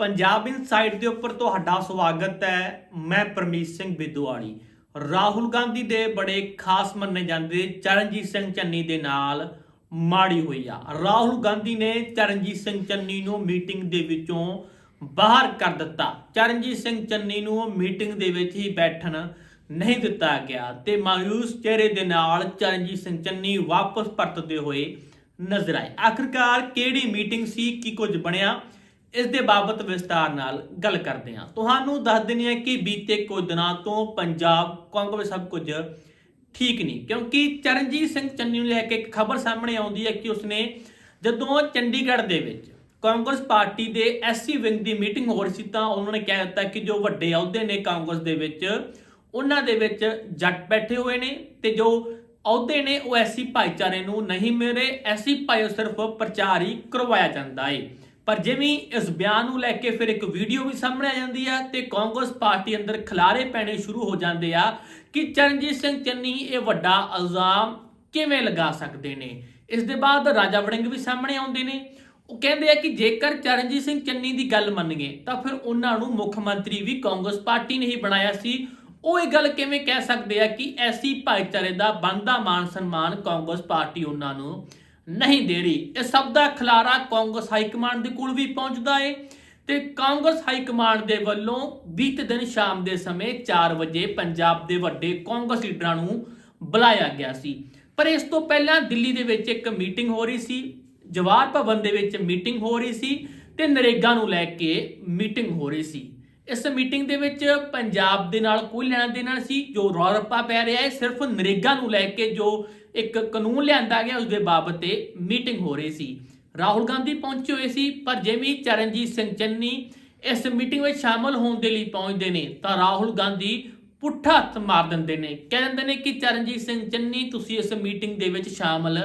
Punjab insight ਦੇ ਉੱਪਰ ਤੁਹਾਡਾ ਸਵਾਗਤ ਹੈ। ਮੈਂ ਪਰਮੀਤ ਸਿੰਘ ਬਿੱਦੂਆੜੀ ਰਾਹੁਲ ਗਾਂਧੀ ਦੇ ਬੜੇ ਖਾਸ ਮੰਨੇ ਜਾਂਦੇ ਚਰਨਜੀਤ ਸਿੰਘ ਚੰਨੀ ਦੇ ਨਾਲ ਮਾੜੀ ਹੋਈ ਆ। ਰਾਹੁਲ ਗਾਂਧੀ ਨੇ ਚਰਨਜੀਤ ਸਿੰਘ ਚੰਨੀ ਨੂੰ ਮੀਟਿੰਗ ਦੇ ਵਿੱਚੋਂ ਬਾਹਰ ਕਰ ਦਿੱਤਾ। ਚਰਨਜੀਤ ਸਿੰਘ ਚੰਨੀ ਨੂੰ ਮੀਟਿੰਗ ਦੇ ਵਿੱਚ ਹੀ ਬੈਠਣ ਨਹੀਂ ਦਿੱਤਾ ਗਿਆ ਤੇ ਮਾਯੂਸ ਚਿਹਰੇ ਦੇ ਨਾਲ ਚਰਨਜੀਤ ਸਿੰਘ ਚੰਨੀ ਵਾਪਸ ਪਰਤਦੇ ਹੋਏ ਨਜ਼ਰ ਆਏ। ਆਖਰਕਾਰ ਕਿਹੜੀ ਮੀਟਿੰਗ ਸੀ, ਕੀ ਕੁਝ ਬਣਿਆ? ਇਸ ਦੇ ਬਾਬਤ ਵਿਸਤਾਰ ਨਾਲ ਗੱਲ ਕਰਦੇ ਹਾਂ। ਤੁਹਾਨੂੰ ਦੱਸ ਦਿੰਦੇ ਹਾਂ ਕਿ ਬੀਤੇ ਕੁਝ ਦਿਨਾਂ ਤੋਂ ਪੰਜਾਬ, ਕਾਂਗਰਸ ਸਭ ਕੁਝ ਠੀਕ ਨਹੀਂ। ਕਿਉਂਕਿ ਚਰਨਜੀਤ ਸਿੰਘ ਚੰਨੀ ਨੂੰ ਲੈ ਕੇ ਇੱਕ ਖਬਰ ਸਾਹਮਣੇ ਆਉਂਦੀ ਹੈ ਕਿ ਉਸਨੇ ਜਦੋਂ ਚੰਡੀਗੜ੍ਹ ਦੇ ਵਿੱਚ ਕਾਂਗਰਸ ਪਾਰਟੀ ਦੇ ਐਸਸੀ ਵਿੰਗ ਦੀ ਮੀਟਿੰਗ ਹੋ ਰਹੀ ਸੀ ਤਾਂ ਉਹਨਾਂ ਨੇ ਕਹਿ ਦਿੱਤਾ ਕਿ ਜੋ ਵੱਡੇ ਅਹੁਦੇ ਨੇ ਕਾਂਗਰਸ ਦੇ ਵਿੱਚ, ਉਹਨਾਂ ਦੇ ਵਿੱਚ ਜੱਟ ਬੈਠੇ ਹੋਏ ਨੇ ਤੇ ਜੋ ਅਹੁਦੇ ਨੇ ਉਹ ਐਸੀ ਭਾਈਚਾਰੇ ਨੂੰ ਨਹੀਂ ਮਿਲ ਰਹੇ। ਐਸੀ ਭਾਈ ਸਿਰਫ ਪ੍ਰਚਾਰ ਹੀ ਕਰਵਾਇਆ ਜਾਂਦਾ ਏ। ਪਰ ਜਿਵੇਂ ਇਸ ਬਿਆਨ ਨੂੰ ਲੈ ਕੇ ਫਿਰ ਇੱਕ ਵੀਡੀਓ ਵੀ ਸਾਹਮਣੇ ਆ ਜਾਂਦੀ ਆ ਤੇ ਕਾਂਗਰਸ ਪਾਰਟੀ ਅੰਦਰ ਖਿਲਾਰੇ ਪੈਣੇ ਸ਼ੁਰੂ ਹੋ ਜਾਂਦੇ ਆ ਕਿ ਚਰਨਜੀਤ ਸਿੰਘ ਚੰਨੀ ਇਹ ਵੱਡਾ ਇਲਜ਼ਾਮ ਕਿਵੇਂ ਲਗਾ ਸਕਦੇ ਨੇ? ਇਸ ਦੇ ਬਾਅਦ ਰਾਜਾ ਵੜਿੰਗ ਵੀ ਸਾਹਮਣੇ ਆਉਂਦੇ ਨੇ। ਉਹ ਕਹਿੰਦੇ ਆ ਕਿ ਜੇਕਰ ਚਰਨਜੀਤ ਸਿੰਘ ਚੰਨੀ ਦੀ ਗੱਲ ਮੰਨੀਏ ਤਾਂ ਫਿਰ ਉਹਨਾਂ ਨੂੰ ਮੁੱਖ ਮੰਤਰੀ ਵੀ ਕਾਂਗਰਸ ਪਾਰਟੀ ਨੇ ਹੀ ਬਣਾਇਆ ਸੀ। ਉਹ ਇਹ ਗੱਲ ਕਿਵੇਂ ਕਹਿ ਸਕਦੇ ਆ ਕਿ ਐਸੀ ਭਾਈਚਾਰੇ ਦਾ ਬੰਦਾ ਮਾਨ ਸਨਮਾਨ ਕਾਂਗਰਸ ਪਾਰਟੀ ਉਹਨਾਂ ਨੂੰ ਨਹੀਂ ਦੇ ਰਹੀ ਇਹ ਸਭ ਦਾ ਖਲਾਰਾ ਕਾਂਗਰਸ ਹਾਈ ਕਮਾਂਡ ਦੇ ਕੋਲ ਵੀ ਪਹੁੰਚਦਾ ਏ ਤੇ ਕਾਂਗਰਸ ਹਾਈ ਕਮਾਂਡ ਦੇ ਵੱਲੋਂ ਬੀਤੇ ਦਿਨ ਸ਼ਾਮ ਦੇ ਸਮੇਂ 4 ਵਜੇ ਪੰਜਾਬ ਦੇ ਵੱਡੇ ਕਾਂਗਰਸ ਲੀਡਰਾਂ ਨੂੰ ਬੁਲਾਇਆ ਗਿਆ ਸੀ। ਪਰ ਇਸ ਤੋਂ ਪਹਿਲਾਂ ਦਿੱਲੀ ਦੇ ਵਿੱਚ ਇੱਕ ਮੀਟਿੰਗ ਹੋ ਰਹੀ ਸੀ, ਜਵਾਹਰ ਭਵਨ ਦੇ ਵਿੱਚ ਮੀਟਿੰਗ ਹੋ ਰਹੀ ਸੀ ਤੇ ਨਰੇਗਾ ਨੂੰ ਲੈ ਕੇ ਮੀਟਿੰਗ ਹੋ ਰਹੀ ਸੀ। ਇਸ ਮੀਟਿੰਗ ਦੇ ਵਿੱਚ ਪੰਜਾਬ ਦੇ ਨਾਲ, ਕੋਈ ਲੈਣਾ ਦੇਣਾ ਸੀ, ਜੋ ਰੌਰਪਾ ਪੈ ਰਿਹਾ ਹੈ, ਸਿਰਫ ਨਰੇਗਾ ਨੂੰ ਲੈ ਕੇ ਜੋ ਇੱਕ ਕਾਨੂੰਨ ਲਿਆਂਦਾ ਗਿਆ ਉਸ ਦੇ ਬਾਬਤ ਤੇ ਮੀਟਿੰਗ ਹੋ ਰਹੀ ਸੀ। ਰਾਹੁਲ ਗਾਂਧੀ ਪਹੁੰਚੇ ਹੋਏ ਸੀ, ਪਰ ਜਿਵੇਂ ਚਰਨਜੀਤ ਸਿੰਘ ਚੰਨੀ ਇਸ ਮੀਟਿੰਗ ਵਿੱਚ ਸ਼ਾਮਲ ਹੋਣ ਦੇ ਲਈ ਪਹੁੰਚਦੇ ਨੇ, ਤਾਂ ਰਾਹੁਲ ਗਾਂਧੀ ਪੁੱਠਾ ਹੱਥ ਮਾਰ ਦਿੰਦੇ ਨੇ। ਕਹਿ ਦਿੰਦੇ ਨੇ ਕਿ ਚਰਨਜੀਤ ਸਿੰਘ ਚੰਨੀ, ਤੁਸੀਂ ਇਸ ਮੀਟਿੰਗ ਦੇ ਵਿੱਚ ਸ਼ਾਮਲ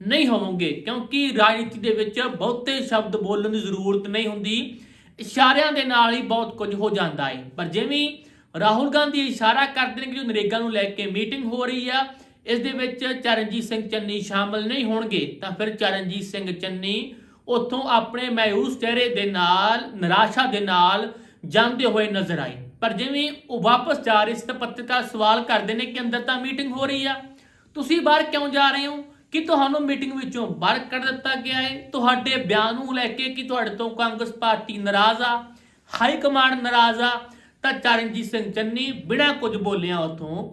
ਨਹੀਂ ਹੋਵੋਗੇ, ਕਿਉਂਕਿ ਰਾਜਨੀਤੀ ਦੇ ਵਿੱਚ ਬਹੁਤੇ ਸ਼ਬਦ ਬੋਲਣ ਦੀ ਜ਼ਰੂਰਤ ਨਹੀਂ ਹੁੰਦੀ। ਇਸ਼ਾਰਿਆਂ ਦੇ ਨਾਲ ਹੀ ਬਹੁਤ ਕੁਝ ਹੋ ਜਾਂਦਾ ਹੈ ਪਰ ਜਿਵੇਂ ਰਾਹੁਲ ਗਾਂਧੀ ਇਸ਼ਾਰਾ ਕਰਦੇ ਨੇ ਕਿ ਜੋ ਨਰੇਗਾ ਨੂੰ ਲੈ ਕੇ ਮੀਟਿੰਗ ਹੋ ਰਹੀ ਆ, ਇਸ ਦੇ ਵਿੱਚ ਚਰਨਜੀਤ ਸਿੰਘ ਚੰਨੀ ਸ਼ਾਮਲ ਨਹੀਂ ਹੋਣਗੇ, ਤਾਂ ਫਿਰ ਚਰਨਜੀਤ ਸਿੰਘ ਚੰਨੀ ਉੱਥੋਂ ਆਪਣੇ ਮਾਯੂਸ ਚਿਹਰੇ ਦੇ ਨਾਲ, ਨਿਰਾਸ਼ਾ ਦੇ ਨਾਲ ਜਾਂਦੇ ਹੋਏ ਨਜ਼ਰ ਆਏ। ਪਰ ਜਿਵੇਂ ਉਹ ਵਾਪਸ ਜਾ ਰਹੇ ਸੀ ਤਾਂ ਪੱਤਰਕਾਰ ਸਵਾਲ ਕਰਦੇ ਨੇ ਕਿ ਅੰਦਰ ਤਾਂ ਮੀਟਿੰਗ ਹੋ ਰਹੀ ਆ। ਤੁਸੀਂ ਬਾਹਰ ਕਿਉਂ ਜਾ ਰਹੇ ਹੋ? ਕਿ ਤੁਹਾਨੂੰ ਮੀਟਿੰਗ ਵਿੱਚੋਂ ਬਾਹਰ ਕੱਢ ਦਿੱਤਾ ਗਿਆ ਹੈ। ਤੁਹਾਡੇ ਬਿਆਨ ਨੂੰ ਲੈ ਕੇ ਕਿ ਤੁਹਾਡੇ ਤੋਂ ਕਾਂਗਰਸ ਪਾਰਟੀ ਨਾਰਾਜ਼ ਆ, ਹਾਈ ਕਮਾਂਡ ਨਾਰਾਜ਼ ਆ, ਤਾਂ ਚਰਨਜੀਤ ਸਿੰਘ ਚੰਨੀ ਬਿਨਾਂ ਕੁਝ ਬੋਲਿਆ ਉਥੋਂ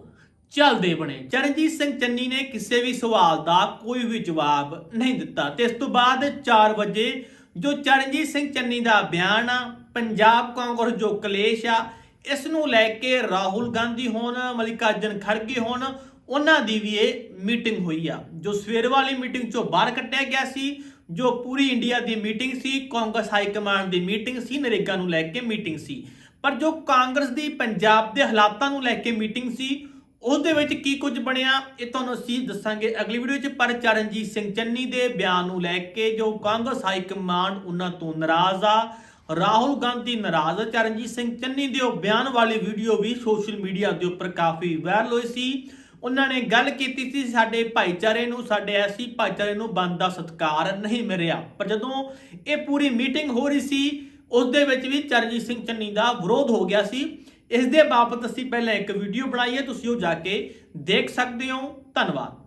ਚੱਲਦੇ ਬਣੇ। ਚਰਨਜੀਤ ਸਿੰਘ ਚੰਨੀ ਨੇ ਕਿਸੇ ਵੀ ਸਵਾਲ ਦਾ ਕੋਈ ਵੀ ਜਵਾਬ ਨਹੀਂ ਦਿੱਤਾ। ਤੇ ਇਸ ਤੋਂ ਬਾਅਦ 4 ਵਜੇ ਜੋ ਚਰਨਜੀਤ ਸਿੰਘ ਚੰਨੀ ਦਾ ਬਿਆਨ ਆ, ਪੰਜਾਬ ਕਾਂਗਰਸ ਜੋ ਕਲੇਸ਼ ਆ, ਇਸ ਨੂੰ ਲੈ ਕੇ ਰਾਹੁਲ ਗਾਂਧੀ ਹੋਣ, ਮਲਿਕਾਰਜਨ ਖੜਗੇ ਹੋਣ ਉਹਨਾਂ ਦੀ ਵੀ ਇਹ ਮੀਟਿੰਗ ਹੋਈ ਆ, ਜੋ ਸਵੇਰ ਵਾਲੀ ਮੀਟਿੰਗ ਚੋਂ ਬਾਹਰ ਕੱਟਿਆ ਗਿਆ ਸੀ, ਜੋ ਪੂਰੀ ਇੰਡੀਆ ਦੀ ਮੀਟਿੰਗ ਸੀ, ਕਾਂਗਰਸ ਹਾਈ ਕਮਾਂਡ ਦੀ ਮੀਟਿੰਗ ਸੀ, ਨਰੇਗਾ ਨੂੰ ਲੈ ਕੇ ਮੀਟਿੰਗ ਸੀ। ਪਰ ਜੋ ਕਾਂਗਰਸ ਦੀ ਪੰਜਾਬ ਦੇ ਹਾਲਾਤਾਂ ਨੂੰ ਲੈ ਕੇ ਮੀਟਿੰਗ ਸੀ, ਉਹਦੇ ਵਿੱਚ ਕੀ ਕੁਝ ਬਣਿਆ, ਇਹ ਤੁਹਾਨੂੰ ਅਸੀਂ ਦੱਸਾਂਗੇ ਅਗਲੀ ਵੀਡੀਓ 'ਚ ਪਰ ਚਰਨਜੀਤ ਸਿੰਘ ਚੰਨੀ ਦੇ ਬਿਆਨ ਨੂੰ ਲੈ ਕੇ ਜੋ ਕਾਂਗਰਸ ਹਾਈ ਕਮਾਂਡ ਉਹਨਾਂ ਤੋਂ ਨਾਰਾਜ਼ ਆ, ਰਾਹੁਲ ਗਾਂਧੀ ਨਾਰਾਜ਼ ਚਰਨਜੀਤ ਸਿੰਘ ਚੰਨੀ ਦੇ ਉਹ ਬਿਆਨ ਵਾਲੀ ਵੀਡੀਓ ਵੀ ਸੋਸ਼ਲ ਮੀਡੀਆ ਦੇ ਉੱਪਰ ਕਾਫੀ ਵਾਇਰਲ ਹੋਈ ਸੀ। ਉਹਨਾਂ ਨੇ ਗੱਲ ਕੀਤੀ ਸੀ, ਸਾਡੇ ਭਾਈਚਾਰੇ ਨੂੰ, ਸਾਡੇ ਐਸੀ ਭਾਈਚਾਰੇ ਨੂੰ ਬੰਦਾ ਸਤਕਾਰ ਨਹੀਂ ਮਿਲਿਆ। ਪਰ ਜਦੋਂ ਇਹ ਪੂਰੀ ਮੀਟਿੰਗ ਹੋ ਰਹੀ ਸੀ ਉਸ ਦੇ ਵਿੱਚ ਵੀ ਚਰਨਜੀਤ ਸਿੰਘ ਚੰਨੀ ਦਾ ਵਿਰੋਧ ਹੋ ਗਿਆ ਸੀ। ਇਸ ਦੇ ਬਾਬਤ ਅਸੀਂ ਪਹਿਲਾਂ ਇੱਕ ਵੀਡੀਓ ਬਣਾਈ ਹੈ, ਤੁਸੀਂ ਉਹ ਜਾ ਕੇ ਦੇਖ ਸਕਦੇ ਹੋ। ਧੰਨਵਾਦ।